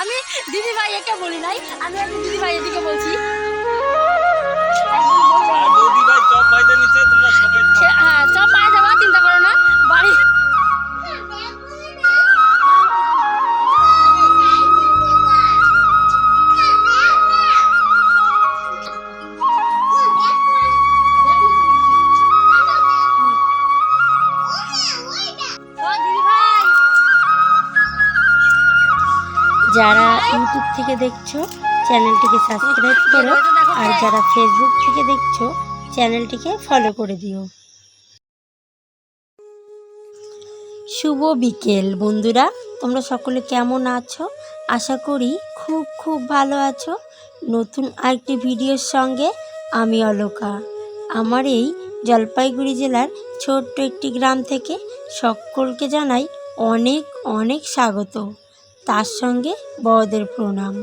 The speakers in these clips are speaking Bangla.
আমি দিদি ভাই একে বলি নাই আমি আমি দিদি ভাই এদিকে বলছি। যারা ইউটিউব থেকে দেখছ, চ্যানেলটিকে সাবস্ক্রাইব করো। আর যারা ফেসবুক থেকে দেখছ, চ্যানেলটিকে ফলো করে দিও। শুভ বিকেল, বন্ধুরা। তোমরা সকলে কেমন আছো? আশা করি খুব খুব ভালো আছো। নতুন আরেকটি ভিডিওর সঙ্গে আমি অলোকা। আমার এই জলপাইগুড়ি জেলার ছোট্ট একটি গ্রাম থেকে সকলকে জানাই অনেক অনেক স্বাগত। তার সঙ্গে বড়দের প্রণাম।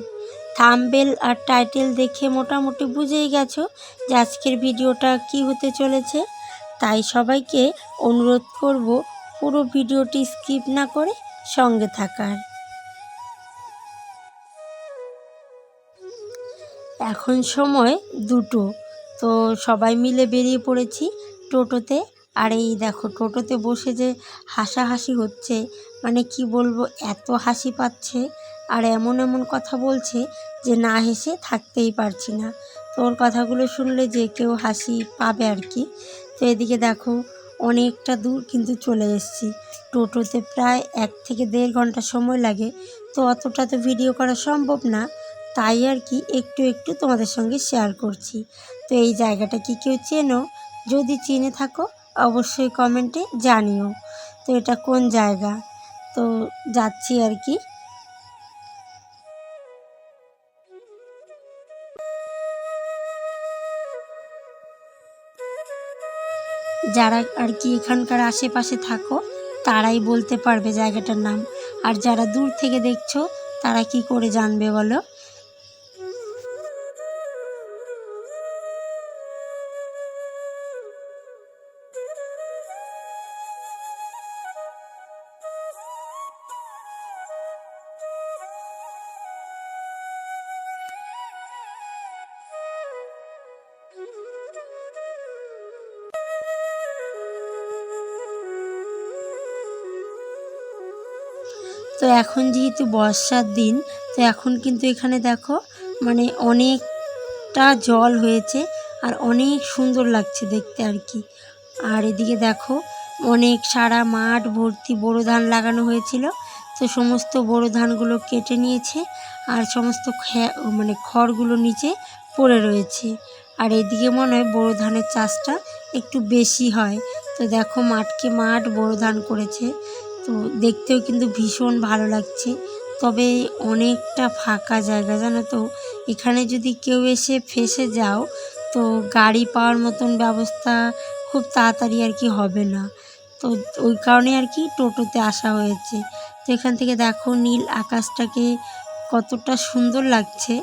থাম্বেল আর টাইটেল দেখে মোটামুটি বুঝেই গেছো যে আজকের ভিডিওটা কি হতে চলেছে। তাই সবাইকে অনুরোধ করব পুরো ভিডিওটি স্কিপ না করে সঙ্গে থাকার। এখন সময় দুটো। তো সবাই মিলে বেরিয়ে পড়েছি টোটোতে। আর এই দেখো, টোটোতে বসে যে হাসাহাসি হচ্ছে মানে কি বলব, এত হাসি পাচ্ছে আর এমন এমন কথা বলছে যে না হেসে থাকতেই পারছি না। তো ওর কথাগুলো শুনলে যে কেউ হাসি পাবে আর কি। তো এদিকে দেখো, অনেকটা দূর কিন্তু চলে এসেছি। টোটোতে প্রায় এক থেকে দেড় ঘণ্টা সময় লাগে। তো অতটা তো ভিডিও করা সম্ভব না, তাই আর কি একটু একটু তোমাদের সঙ্গে শেয়ার করছি। তো এই জায়গাটা কি কেউ চেনো? যদি চিনে থাকো অবশ্যই কমেন্টে জানিও। তো এটা কোন জায়গা? তো যাচ্ছি আর কি। যারা আর কি এখানকার আশেপাশে থাকো, তারাই বলতে পারবে জায়গাটার নাম। আর যারা দূর থেকে দেখছ, তারা কি করে জানবে বলো? তো এখন যেহেতু বর্ষার দিন, তো এখন কিন্তু এখানে দেখো মানে অনেকটা জল হয়েছে আর অনেক সুন্দর লাগছে দেখতে আর কি। আর এদিকে দেখো, অনেক সারা মাঠ ভর্তি বোরো ধান লাগানো হয়েছিল। তো সমস্ত বোরো ধানগুলো কেটে নিয়েছে আর সমস্ত মানে খড়গুলো নিচে পড়ে রয়েছে। আর এদিকে মনে হয় বোরো ধানের চাষটা একটু বেশি হয়। তো দেখো, মাঠকে মাঠ বোরো ধান করেছে। তো দেখতেও কিন্তু ভীষণ ভালো লাগছে। তবে অনেকটা ফাঁকা জায়গা, জানো তো? এখানে যদি কেউ এসে ফেসে যাও, তো গাড়ি পাওয়ার মতন ব্যবস্থা খুব তাড়াতাড়ি আর কি হবে না। তো ওই কারণে আর কি টোটোতে আসা হয়েছে। তো এখান থেকে দেখো নীল আকাশটাকে কতটা সুন্দর লাগছে।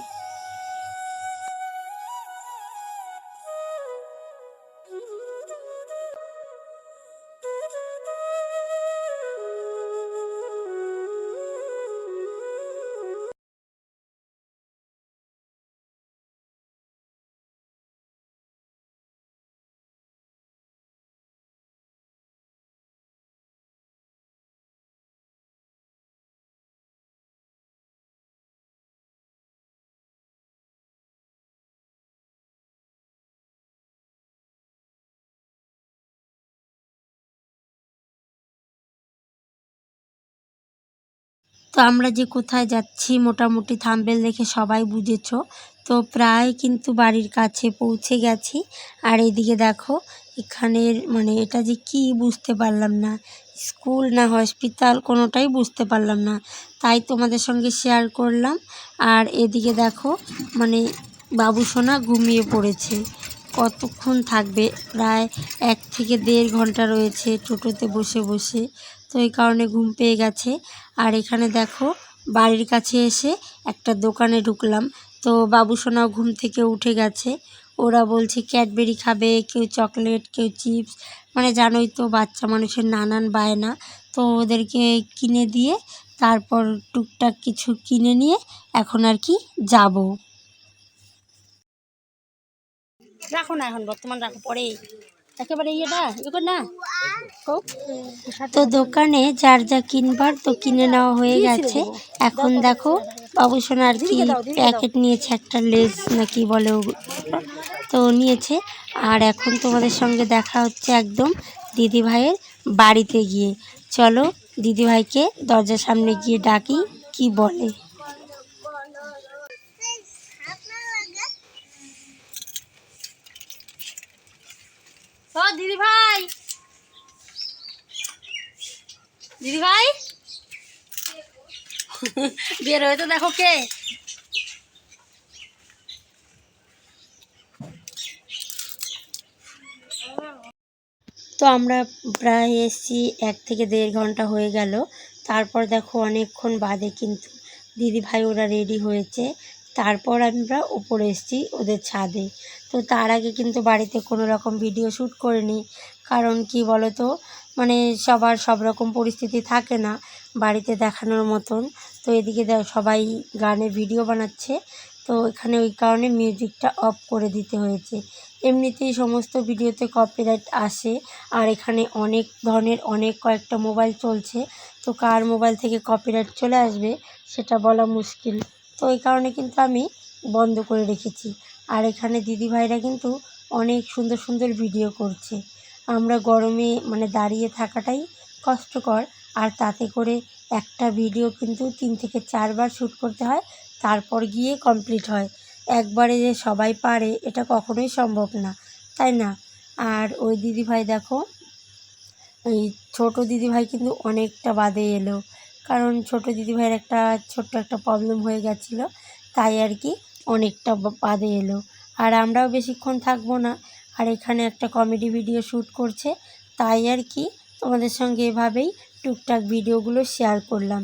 তো আমরা যে কোথায় যাচ্ছি, মোটামুটি থাম্বেল দেখে সবাই বুঝেছ। তো প্রায় কিন্তু বাড়ির কাছে পৌঁছে গেছি। আর এদিকে দেখো, এখানের মানে এটা যে কি বুঝতে পারলাম না। স্কুল না হসপিটাল কোনোটাই বুঝতে পারলাম না। তাই তোমাদের সঙ্গে শেয়ার করলাম। আর এদিকে দেখো মানে বাবু সোনা ঘুমিয়ে পড়েছে। কতক্ষণ থাকবে? প্রায় এক থেকে দেড় ঘণ্টা রয়েছে টোটোতে বসে বসে। তো এই কারণে ঘুম পেয়ে গেছে। আর এখানে দেখো, বাড়ির কাছে এসে একটা দোকানে ঢুকলাম। তো বাবু সোনাও ঘুম থেকে উঠে গেছে। ওরা বলছে, ক্যাডবেরি খাবে, কেউ চকলেট, কেউ চিপস। মানে জানোই তো, বাচ্চা মানুষের নানান বায়না। তো ওদেরকে কিনে দিয়ে, তারপর টুকটাক কিছু কিনে নিয়ে এখন আর কি যাব। রাখো না এখন, বর্তমান রাখো, পরে। একেবারে ইয়েটা ইয়ে না। তো দোকানে যার যা কিনবার তো কিনে নেওয়া হয়ে গেছে। এখন দেখো বাবুসোনা আর কি প্যাকেট নিয়েছে একটা লেজ নাকি বলে। তো নিয়েছে। আর এখন তোমাদের সঙ্গে দেখা হচ্ছে একদম দিদি ভাইয়ের বাড়িতে গিয়ে। চলো দিদি ভাইকে দরজার সামনে গিয়ে ডাকি কি বলে ও দিদি ভাই দিদি ভাই বের হয়ে তো দেখো কে। তো আমরা প্রায় এসছি, এক থেকে দেড় ঘণ্টা হয়ে গেল। তারপর দেখো অনেকক্ষণ বাদে কিন্তু দিদি ভাই ওরা রেডি হয়েছে। তারপর আমরা উপরে এসেছি ওদের ছাদে। তো তার আগে কিন্তু বাড়িতে কোনো রকম ভিডিও শ্যুট করিনি। কারণ কি বলো তো মানে সবার সব রকম পরিস্থিতি থাকে না বাড়িতে দেখানোর মতন। তো এদিকে সবাই গানে ভিডিও বানাচ্ছে। তো এখানে ওই কারণে মিউজিকটা অফ করে দিতে হয়েছে। এমনিতেই সমস্ত ভিডিওতে কপিরাইট আসে। আর এখানে অনেক ধরনের অনেক কয়েকটা মোবাইল চলছে। তো কার মোবাইল থেকে কপিরাইট চলে আসবে, সেটা বলা মুশকিল। তো এই কারণে কিন্তু আমি বন্ধ করে রেখেছি। আর এখানে দিদিভাইরা কিন্তু অনেক সুন্দর সুন্দর ভিডিও করছে। আমরা গরমে মানে দাঁড়িয়ে থাকাটাই কষ্টকর। আর তাতে করে একটা ভিডিও কিন্তু তিন থেকে চারবার শ্যুট করতে হয়, তারপর গিয়ে কমপ্লিট হয়। একবারে যে সবাই পারে, এটা কখনোই সম্ভব না, তাই না? আর ওই দিদিভাই দেখো, ওই ছোটো দিদিভাই কিন্তু অনেকটা বাদে এলো। কারণ ছোটো দিদিভাইয়ের একটা ছোট্ট একটা প্রবলেম হয়ে গেছিল, তাই আর কি অনেকটা বাদে এলো। আর আমরাও বেশিক্ষণ থাকব না, আর এখানে একটা কমেডি ভিডিও শ্যুট করছে, তাই আর কি তোমাদের সঙ্গে এভাবেই টুকটাক ভিডিওগুলো শেয়ার করলাম।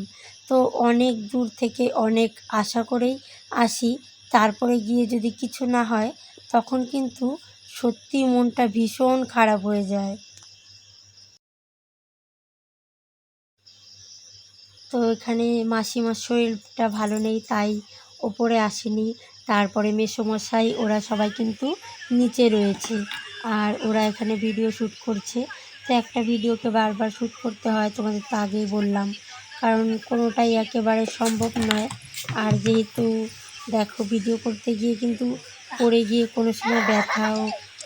তো অনেক দূর থেকে অনেক আশা করেই আসি, তারপরে গিয়ে যদি কিছু না হয়, তখন কিন্তু সত্যি মনটা ভীষণ খারাপ হয়ে যায়। তো এখানে মাসিমার শরীরটা ভালো নেই, তাই ওপরে আসেনি। তারপরে মেসোমশাই, ওরা সবাই কিন্তু নিচে রয়েছে আর ওরা এখানে ভিডিও শ্যুট করছে। তো একটা ভিডিওকে বারবার শ্যুট করতে হয়, তোমাদের তো আগেই বললাম। কারণ কোনোটাই একেবারে সম্ভব নয়। আর যেহেতু দেখো ভিডিও করতে গিয়ে কিন্তু পড়ে গিয়ে কোনো সময় ব্যথাও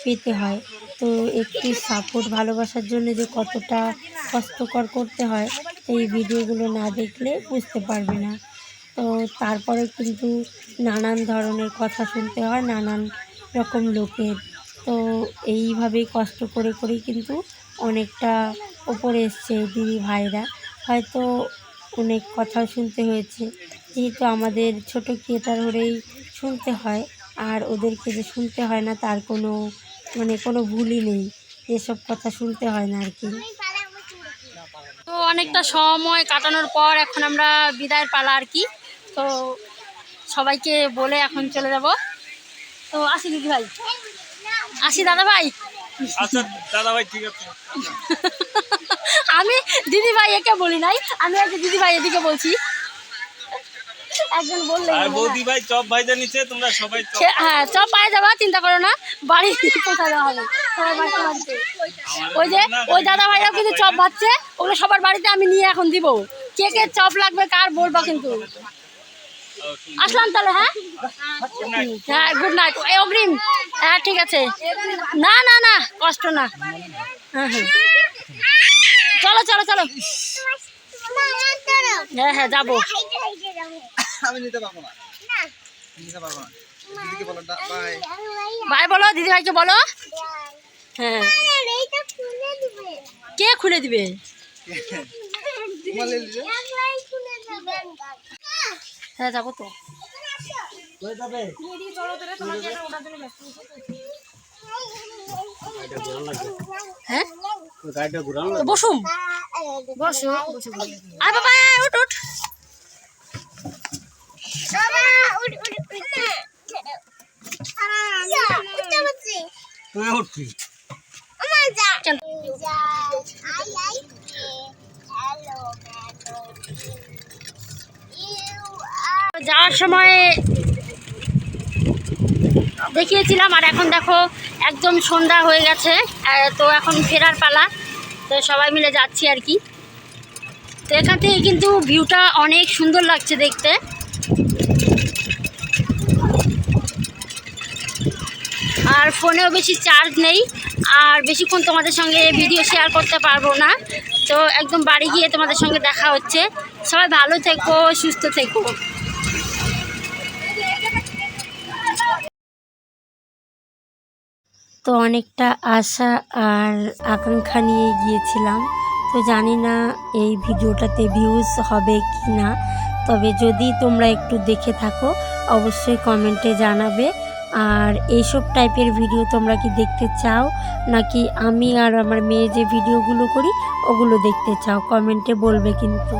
পেতে হয়। তো একটু সাপোর্ট ভালোবাসার জন্য যে কতটা কষ্টকর করতে হয়, এই ভিডিওগুলো না দেখলে বুঝতে পারবে না। তো তারপরে কিন্তু নানান ধরনের কথা শুনতে হয়, নানান রকম লোকের। তো এইভাবেই কষ্ট করে, করেই কিন্তু অনেকটা ওপরে এসছে দিদি ভাইরা। হয়তো অনেক কথা শুনতে হয়েছে, যেহেতু আমাদের ছোট ক্রিয়েটার হলেই শুনতে হয়, আর ওদেরকে যে শুনতে হয় না, তার কোনো মানে কোনো ভুলই নেই এসব কথা শুনতে হয় না আর কি। তো অনেকটা সময় কাটানোর পর এখন আমরা বিদায়ের পালা আর কি। তো সবাইকে বলে এখন চলে যাব। তো আসি দিদি ভাই। আসি দাদা ভাই। আচ্ছা দাদা ভাই ঠিক আছে। আমি দিদি ভাই একে বলি নাই আমি আজকে দিদি ভাই এদিকে বলছি। একজন বললে আর বৌদি ভাই চপ ভাইদের নিচে তোমরা সবাই চপ হ্যাঁ চপ পায়ে যাবা চিন্তা করো না বাড়ি পৌঁছা দেওয়া হবে? সবার বাড়িতে বাড়িতে। ওই যে ওই দাদা ভাইরাও কিন্তু চপ ভাজছে ওগুলো সবার বাড়িতে আমি নিয়ে এখন দিব। কে কে চপ লাগবে কার বলবা কিন্তু। আসলাম তাহলে হ্যাঁ? হ্যাঁ গুড নাইট এই অগ্রিম হ্যাঁ ঠিক আছে। না না না কষ্ট না। হ্যাঁ হ্যাঁ। চলো চলো চলো। হ্যাঁ হ্যাঁ যাব। আমি নিতে পারব না। নিতে পারব না। দিদিকে বলো বাই ভাই বলো দিদি ভাইকে বলো। হ্যাঁ। কে খুলে দিবে? হ্যাঁ যাব তো। হ্যাঁ তো বসুম বসো আয় বাবা উঠ উঠ। চল যাওয়ার সময় দেখিয়েছিলাম, আর এখন দেখো একদম সন্ধ্যা হয়ে গেছে। তো এখন ফেরার পালা। তো সবাই মিলে যাচ্ছি আর কি। তো এখান থেকে কিন্তু ভিউটা অনেক সুন্দর লাগছে দেখতে আর ফোনেও বেশি চার্জ নেই, আর বেশিক্ষণ তোমাদের সঙ্গে ভিডিও শেয়ার করতে পারব না। তো একদম বাড়ি গিয়ে তোমাদের সঙ্গে দেখা হচ্ছে। সবাই ভালো থেকো, সুস্থ থেকো। তো অনেকটা আশা আর আকাঙ্ক্ষা নিয়ে গিয়েছিলাম। তো জানি না এই ভিডিওটাতে ভিউজ হবে কি না তবে যদি তোমরা একটু দেখে থাকো, অবশ্যই কমেন্টে জানাবে। আর এইসব টাইপের ভিডিও তোমরা কি দেখতে চাও? নাকি আমি আর আমার মেয়ে যে ভিডিওগুলো করি, ওগুলো দেখতে চাও? কমেন্টে বলবে কিন্তু।